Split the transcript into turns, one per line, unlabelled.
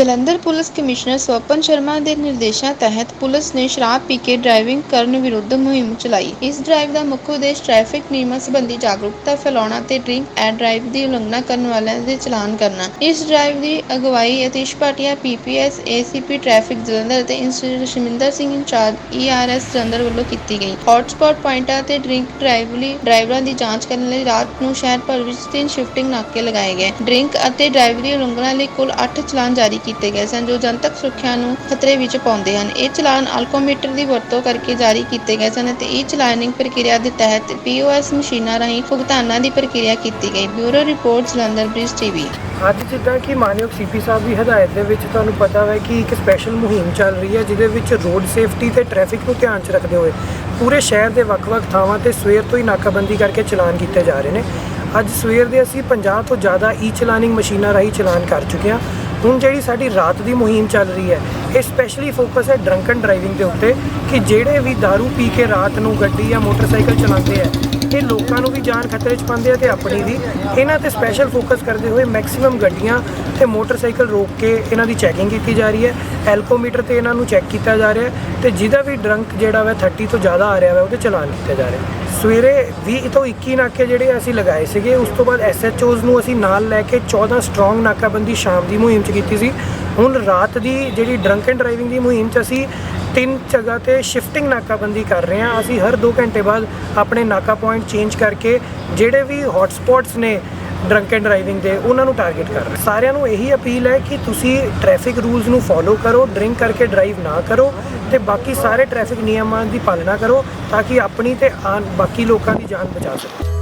Jalandhar police commissioner Swapan Sharma ਦੇ ਨਿਰਦੇਸ਼ਾਂ ਤਹਿਤ ਪੁਲਿਸ ਨੇ ਸ਼ਰਾਬ ਪੀ ਕੇ ਡਰਾਈਵਿੰਗ ਕਰਨ ਵਿਰੁੱਧ ਮੁਹਿੰਮ ਚਲਾਈ। ਇਸ ਡਰਾਈਵ ਦਾ ਮੁੱਖ ਉਦੇਸ਼ ਟ੍ਰੈਫਿਕ ਨਿਯਮਾਂ ਸੰਬੰਧੀ ਜਾਗਰੂਕਤਾ ਫੈਲਾਉਣਾ ਤੇ ਡਰਿੰਕ ਐਂਡ ਡਰਾਈਵ ਦੀ ਉਲੰਘਣਾ ਕਰਨ ਵਾਲਿਆਂ ਦੇ ਚਲਾਨ ਕਰਨਾ। ਇਸ ਡਰਾਈਵ ਦੀ ਅਗਵਾਈ Atish Bhatia PPS ACP traffic Jalandhar ਅਤੇ inspector Shaminder Singh incharge ERS Jalandhar ਵੱਲੋਂ ਕੀਤੀ ਗਈ। ਹੌਟਸਪੌਟ ਪੁਆਇੰਟਾਂ ਤੇ ਡਰਿੰਕ ਡਰਾਈਵ ਲਈ ਡਰਾਈਵਰਾਂ ਦੀ ਜਾਂਚ ਕਰਨ ਲਈ ਰਾਤ ਨੂੰ ਸ਼ਹਿਰ ਭਰ ਵਿੱਚ ਤਿੰਨ ਸ਼ਿਫਟਿੰਗ ਨਾਕੇ ਲਗਾਏ ਗਏ। ਡਰਿੰਕ ਅਤੇ ਡਰਾਈਵ ਦੀ ਉਲੰਘਣਾ ਲਈ ਕੁੱਲ 8 ਚਲਾਨ ਜਾਰੀ ਕੀਤੇ ਗਏ ਸਨ, ਜੋ ਜਨਤਕ ਸੁਰੱਖਿਆ ਨੂੰ ਖਤਰੇ ਵਿੱਚ ਪਾਉਂਦੇ ਹਨ। ਇਹ ਚਲਾਨ ਅਲਕੋਮੀਟਰ ਦੀ ਵਰਤੋਂ ਕਰਕੇ ਜਾਰੀ ਕੀਤੇ ਗਏ ਸਨ ਅਤੇ ਇਹ ਚਲਾਨਿੰਗ ਪ੍ਰਕਿਰਿਆ ਦੇ ਤਹਿਤ ਪੀਓਐਸ ਮਸ਼ੀਨਾਂ ਰਾਹੀਂ ਭੁਗਤਾਨਾਂ ਦੀ ਪ੍ਰਕਿਰਿਆ ਕੀਤੀ ਗਈ। Bureau report, Jalandhar, Brij TV.
ਅੱਜ ਜਿੱਦਾਂ ਕਿ ਮਾਨਯੋਗ ਸੀਪੀ ਸਾਹਿਬ ਦੀ ਹਦਾਇਤ ਦੇ ਵਿੱਚ ਤੁਹਾਨੂੰ ਪਤਾ ਹੈ ਕਿ ਇੱਕ ਸਪੈਸ਼ਲ ਮੁਹਿੰਮ ਚੱਲ ਰਹੀ ਹੈ, ਜਿਹਦੇ ਵਿੱਚ ਰੋਡ ਸੇਫਟੀ ਤੇ ਟ੍ਰੈਫਿਕ ਨੂੰ ਧਿਆਨ 'ਚ ਰੱਖਦੇ ਹੋਏ ਪੂਰੇ ਸ਼ਹਿਰ ਦੇ ਵੱਖ-ਵੱਖ ਥਾਵਾਂ ਤੇ ਸਵੇਰ ਤੋਂ ਹੀ ਨਾਕਾਬੰਦੀ ਕਰਕੇ ਚਲਾਨ ਕੀਤੇ ਜਾ ਰਹੇ ਨੇ। ਅੱਜ ਸਵੇਰ ਦੇ ਅਸੀਂ 50 ਤੋਂ ਜ਼ਿਆਦਾ ਈ ਚਲਾਨਿੰਗ ਮਸ਼ੀਨਾਂ ਰਾਹੀਂ ਚਲਾਨ ਕਰ ਚੁੱਕੇ ਹਾਂ। ਹੁਣ ਜਿਹੜੀ ਸਾਡੀ ਰਾਤ ਦੀ ਮੁਹਿੰਮ ਚੱਲ ਰਹੀ ਹੈ, ਇਹ ਸਪੈਸ਼ਲੀ ਫੋਕਸ ਹੈ ਡਰੰਕ ਐਂਡ ਡਰਾਈਵਿੰਗ ਦੇ ਉੱਤੇ ਕਿ ਜਿਹੜੇ ਵੀ दारू ਪੀ ਕੇ ਰਾਤ ਨੂੰ ਗੱਡੀ ਜਾਂ ਮੋਟਰਸਾਈਕਲ ਚਲਾਉਂਦੇ ਆ, ਇਹ ਲੋਕਾਂ ਨੂੰ ਵੀ ਜਾਨ ਖਤਰੇ 'ਚ ਪਾਉਂਦੇ ਆ ਤੇ ਆਪਣੀ ਵੀ। ਇਹਨਾਂ ਤੇ ਸਪੈਸ਼ਲ ਫੋਕਸ ਕਰਦੇ ਹੋਏ ਮੈਕਸਿਮਮ ਗੱਡੀਆਂ ਤੇ ਮੋਟਰਸਾਈਕਲ ਰੋਕ ਕੇ ਇਹਨਾਂ ਦੀ ਚੈਕਿੰਗ ਕੀਤੀ ਜਾ ਰਹੀ ਹੈ। ਐਲਕੋਮੀਟਰ ਤੇ ਇਹਨਾਂ ਨੂੰ ਚੈੱਕ ਕੀਤਾ ਜਾ ਰਿਹਾ ਹੈ ਤੇ ਜਿਹਦਾ ਵੀ ਡਰੰਕ ਜਿਹੜਾ ਵਾ 30 ਤੋਂ ਜ਼ਿਆਦਾ ਆ ਰਿਹਾ ਵਾ, ਉਹਦੇ ਚਲਾਨ ਕੀਤੇ ਜਾ ਰਹੇ ਸਵੇਰੇ 20 ਤੋਂ 21 ਨਾਕੇ ਜਿਹੜੇ ਅਸੀਂ ਲਗਾਏ ਸੀਗੇ, ਉਸ ਤੋਂ ਬਾਅਦ ਐਸਐਚਓਜ਼ ਨੂੰ ਅਸੀਂ ਨਾਲ ਲੈ ਕੇ 14 ਸਟਰੋਂਗ ਨਾਕਾਬੰਦੀ ਸ਼ਾਮ ਦੀ ਮੁਹਿੰਮ 'ਚ ਕੀਤੀ ਸੀ। ਹੁਣ ਰਾਤ ਦੀ ਜਿਹੜੀ ਡਰੰਕ ਐਂਡ ਡਰਾਈਵਿੰਗ ਦੀ ਮੁਹਿੰਮ 'ਚ ਅਸੀਂ ਤਿੰਨ ਜਗ੍ਹਾ ਤੇ ਸ਼ਿਫਟਿੰਗ ਨਾਕਾਬੰਦੀ ਕਰ ਰਹੇ ਹਾਂ। ਅਸੀਂ ਹਰ 2 ਘੰਟੇ ਬਾਅਦ ਆਪਣੇ ਨਾਕਾ ਪੁਆਇੰਟ ਚੇਂਜ ਕਰਕੇ ਜਿਹੜੇ ਵੀ ਹੌਟ ਨੇ ਡਰੰਕ ਐਂਡ ਡਰਾਈਵਿੰਗ ਦੇ ਉਹਨਾਂ ਨੂੰ ਟਾਰਗੇਟ ਕਰ ਰਹੇ। ਸਾਰਿਆਂ ਨੂੰ ਇਹੀ ਅਪੀਲ ਹੈ ਕਿ ਤੁਸੀਂ ਟ੍ਰੈਫਿਕ ਰੂਲਸ ਨੂੰ ਫੋਲੋ ਕਰੋ ਡਰਿੰਕ ਕਰਕੇ ਡਰਾਈਵ ਨਾ ਕਰੋ ਤੇ ਬਾਕੀ ਸਾਰੇ ਟ੍ਰੈਫਿਕ ਨਿਯਮਾਂ ਦੀ ਪਾਲਣਾ ਕਰੋ ਤਾਂ ਕਿ ਆਪਣੀ ਤੇ ਆਨ ਬਾਕੀ ਲੋਕਾਂ ਦੀ ਜਾਨ ਬਚਾ ਸਕੋ